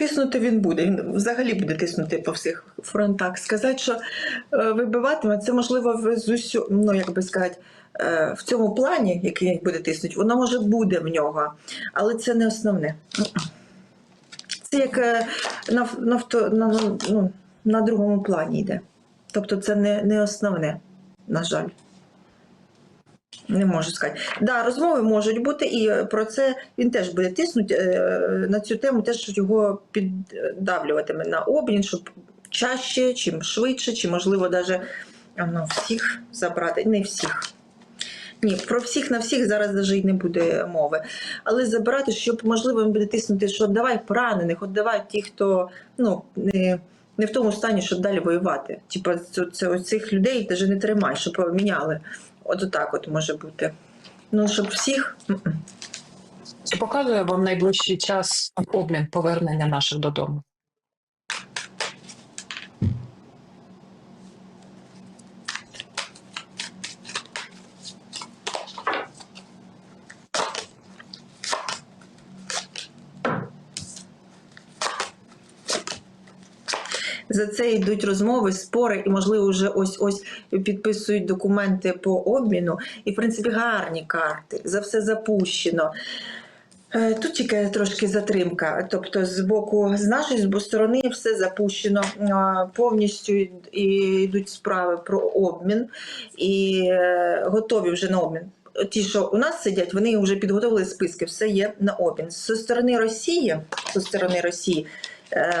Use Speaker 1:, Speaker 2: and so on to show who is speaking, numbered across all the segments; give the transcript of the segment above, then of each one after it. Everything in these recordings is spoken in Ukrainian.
Speaker 1: Тиснути він буде. Він взагалі буде тиснути по всіх фронтах. Сказати, що е, вибиватиме, це можливо з усю, ну як би сказати, е, в цьому плані, який буде тиснути, воно може буде в нього, але це не основне. Це як е, на, на, на, на, ну, на другому плані йде. Тобто це не, не основне, на жаль. Не можу сказати. Да, розмови можуть бути, і про це він теж буде тиснути е, на цю тему, теж його піддавлюватиме на обмін, щоб чаще, чим швидше, чи можливо навіть ну, всіх забрати. Не всіх. Ні, про всіх на всіх зараз і не буде мови. Але забирати, щоб можливо він буде тиснути, що давай поранених, от давай ті, хто ну, не, не в тому стані, щоб далі воювати. Типа це, цих людей навіть не тримай, щоб поміняли. От отак от може бути. Ну, щоб всіх.
Speaker 2: Чи показує вам найближчий час обмін повернення наших додому?
Speaker 1: За це йдуть розмови, спори, і, можливо, вже ось ось підписують документи по обміну. І, в принципі, гарні карти. За все запущено. Е, Тут тільки трошки затримка. Тобто, з боку з нашої з сторони все запущено повністю і- йдуть справи про обмін і е, готові вже на обмін. Ті, що у нас сидять, вони вже підготовили списки, все є на обмін. Зі сторони Росії, зі сторони Росії,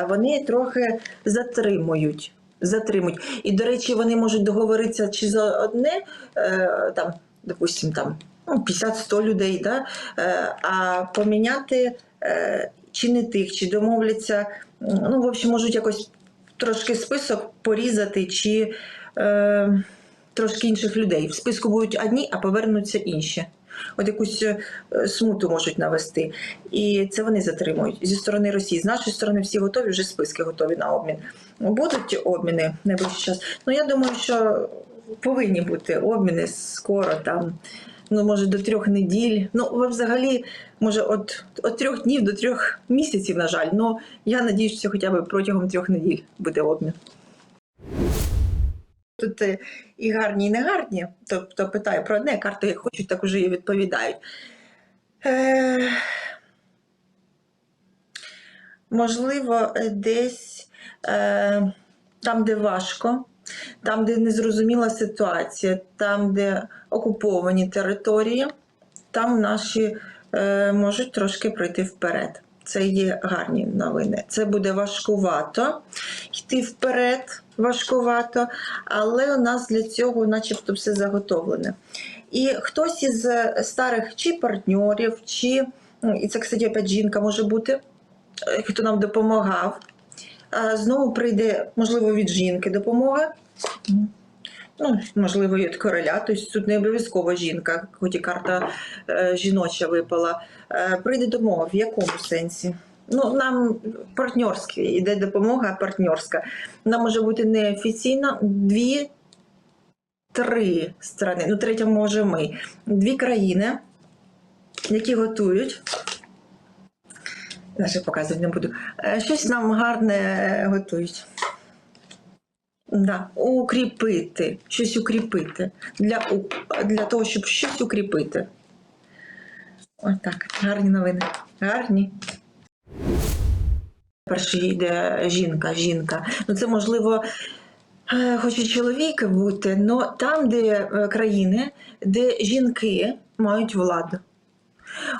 Speaker 1: вони трохи затримують. Затримують. І, до речі, вони можуть договоритися чи за одне, е, там, допустим, там ну, 50-100 людей, да? е, а поміняти е, чи не тих, чи домовляться. Ну, в общем, можуть якось трошки список порізати, чи е, трошки інших людей. В списку будуть одні, а повернуться інші. От якусь е, смуту можуть навести. І це вони затримують зі сторони Росії. З нашої сторони всі готові, вже списки готові на обмін. Будуть обміни найближчий час. Ну я думаю, що повинні бути обміни скоро там. Ну, може, до трьох неділь. Ну, взагалі, може, от, от трьох днів до трьох місяців, на жаль. Ну, я надіюсь, що хоча б протягом трьох неділь буде обмін. Тут е, і гарні, і не гарні. Тобто питаю про одне, карти як хочуть, так уже і відповідають. Е, можливо, е, десь е, там, де важко, там, де незрозуміла ситуація, там, де окуповані території, там наші е, можуть трошки пройти вперед. Це є гарні новини. Це буде важкувато йти вперед, важкувато, але у нас для цього, начебто, все заготовлене. І хтось із е, старих чи партнерів, чи і це, кстати, опять жінка може бути, е, хто нам допомагав. Знову прийде, можливо, від жінки допомога. Ну, можливо, від короля, тобто тут не обов'язково жінка, хоч і карта е, жіноча випала. Е, прийде допомога. В якому сенсі? Ну, нам партнерська, йде допомога партнерська. Вона може бути неофіційна, дві, три сторони. Ну, третя може ми. Дві країни, які готують. Навіть показувати не буду. Е, Щось нам гарне готують. Да, укріпити, щось укріпити. Для, для того, щоб щось укріпити. Ось так, гарні новини. Гарні. Перший йде жінка, жінка. Ну, це можливо, е, хоч і чоловік бути, але там, де е, країни, де жінки мають владу.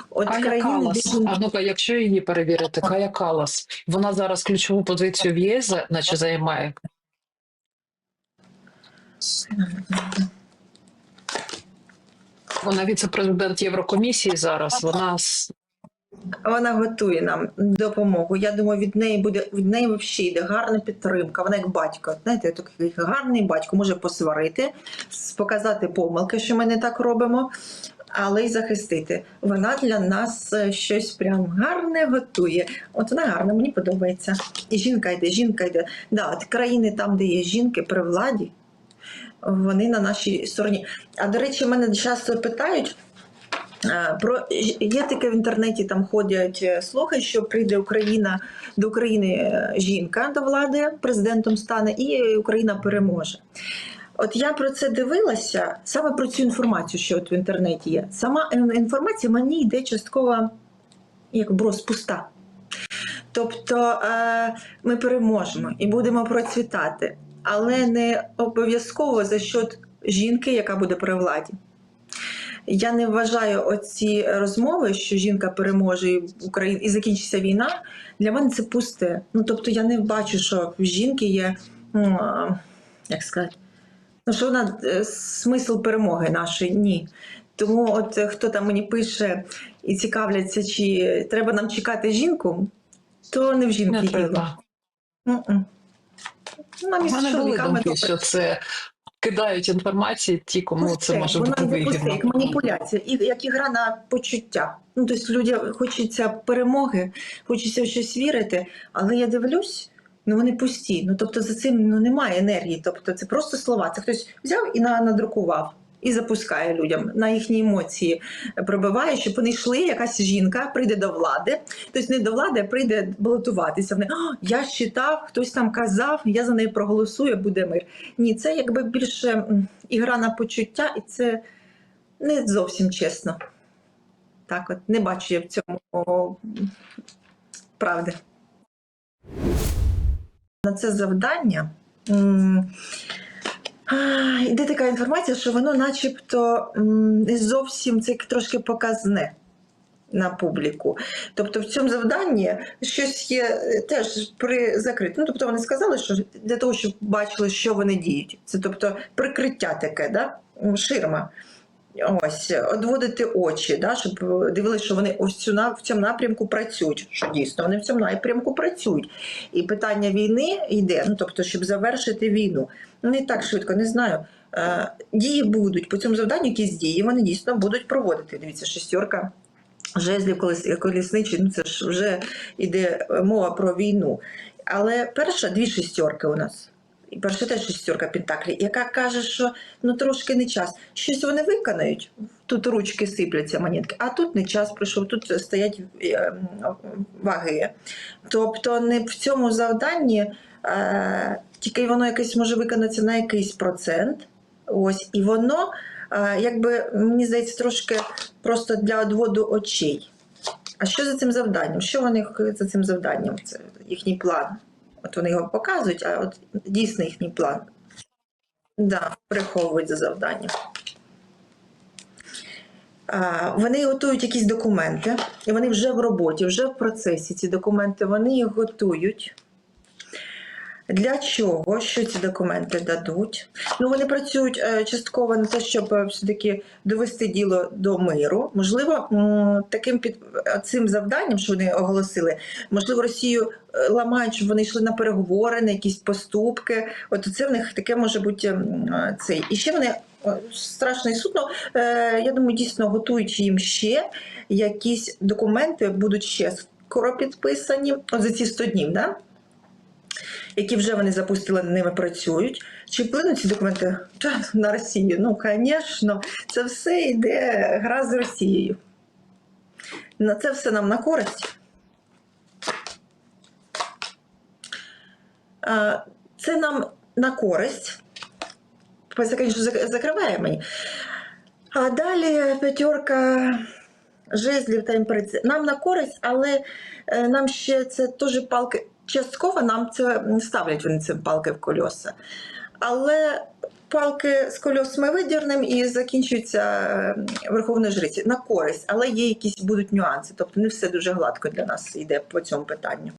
Speaker 1: От
Speaker 2: Кая
Speaker 1: країни,
Speaker 2: Калас, а ну-ка, якщо її перевірити, Кая Калас, вона зараз ключову позицію в ЄС, наче займає. Вона віце-президент Єврокомісії зараз. Вона
Speaker 1: Вона готує нам допомогу. Я думаю, від неї буде від неї взагалі йде гарна підтримка. Вона як батько. Знаєте, такий гарний батько може посварити, показати помилки, що ми не так робимо, але й захистити. Вона для нас е, щось прям гарне готує. От вона гарна, мені подобається. І жінка йде, жінка йде. Да, от країни там, де є жінки при владі, вони на нашій стороні. А до речі, мене часто питають. Е, Про є таке в інтернеті, там ходять е, слухи, що прийде Україна до України е, жінка до влади, президентом стане, і Україна переможе. От я про це дивилася саме про цю інформацію, що от в інтернеті є. Сама інформація мені йде частково як брос пуста. Тобто ми переможемо і будемо процвітати, але не обов'язково за счет жінки, яка буде при владі. Я не вважаю оці розмови, що жінка переможе і Україна і закінчиться війна. Для мене це пусте. Ну тобто я не бачу, що в жінки є а, як сказати, ну що вона е, смисл перемоги нашої ні. Тому, от е, хто там мені пише і цікавляться, чи треба нам чекати жінку, то не в жінки
Speaker 2: Не
Speaker 1: діло.
Speaker 2: треба.
Speaker 1: Нам
Speaker 2: У
Speaker 1: із чоловіками
Speaker 2: думки, що це кидають інформації ті, кому це
Speaker 1: Пусте,
Speaker 2: може
Speaker 1: вона
Speaker 2: бути вигідно.
Speaker 1: як маніпуляція, і як ігра на почуття. Ну, тобто людям хочеться перемоги, хочеться в щось вірити, але я дивлюсь, ну вони пусті. Ну тобто за цим ну немає енергії. Тобто це просто слова. Це хтось взяв і на- надрукував. І запускає людям на їхні емоції, пробиває, щоб вони йшли. Якась жінка прийде до влади, тобто не до влади, а прийде балотуватися. Вони «О, я читав, хтось там казав, я за неї проголосую, буде мир. Ні, це якби більше ігра на почуття, і це не зовсім чесно. Так, от не бачу я в цьому правди. На це завдання йде така інформація, що воно начебто зовсім це трошки показне на публіку. Тобто в цьому завданні щось є е, теж при закритому. Ну, тобто вони сказали, що для того, щоб бачили, що вони діють. Це тобто прикриття таке, да? Ширма. Ось, одводити очі, да, щоб е, дивилися, що вони ось цю в цьому напрямку працюють. Що дійсно вони в цьому напрямку працюють. І питання війни йде, ну тобто, щоб завершити війну. Ну, Не так швидко, не знаю. Е, Дії будуть по цьому завданню, якісь дії вони дійсно будуть проводити. Дивіться, шестерка жезлів колес- колісничі, ну це ж вже йде мова про війну. Але перша дві шестерки у нас. І перша теж шестерка Пентаклі, яка каже, що ну трошки не час. Щось вони виконають. Тут ручки сипляться монетки, а тут не час прийшов, тут стоять е, ваги. Тобто не в цьому завданні е, тільки воно якесь може виконатися на якийсь процент. Ось, і воно, е, якби мені здається, трошки просто для одводу очей. А що за цим завданням? Що вони за цим завданням? Це їхній план. От вони його показують, а от дійсно їхній план. Да, приховують за завдання. Вони готують якісь документи, і вони вже в роботі, вже в процесі. Ці документи вони їх готують. Для чого? Що ці документи дадуть? Ну, вони працюють е, частково на те, щоб е, все-таки довести діло до миру. Можливо, таким під цим завданням, що вони оголосили, можливо, Росію е, ламають, щоб вони йшли на переговори, на якісь поступки. От це в них таке може бути е, цей. І ще вони е, страшно і сутно. е, Я думаю, дійсно готують їм ще якісь документи, будуть ще скоро підписані. От за ці 100 днів, да? Які вже вони запустили, над ними працюють. Чи вплинуть ці документи на Росію? Ну, звісно, це все йде гра з Росією. На це все нам на користь. Це нам на користь. Звісно, закриває мені. А далі п'ятерка жезлів та імператриця. Нам на користь, але е, нам ще це теж палки. Частково нам це ставлять вони цим палки в кольоса. Але палки з кольос ми видірнемо і закінчуються е, верховної жриці на користь, але є якісь будуть нюанси. Тобто не все дуже гладко для нас йде по цьому питанню.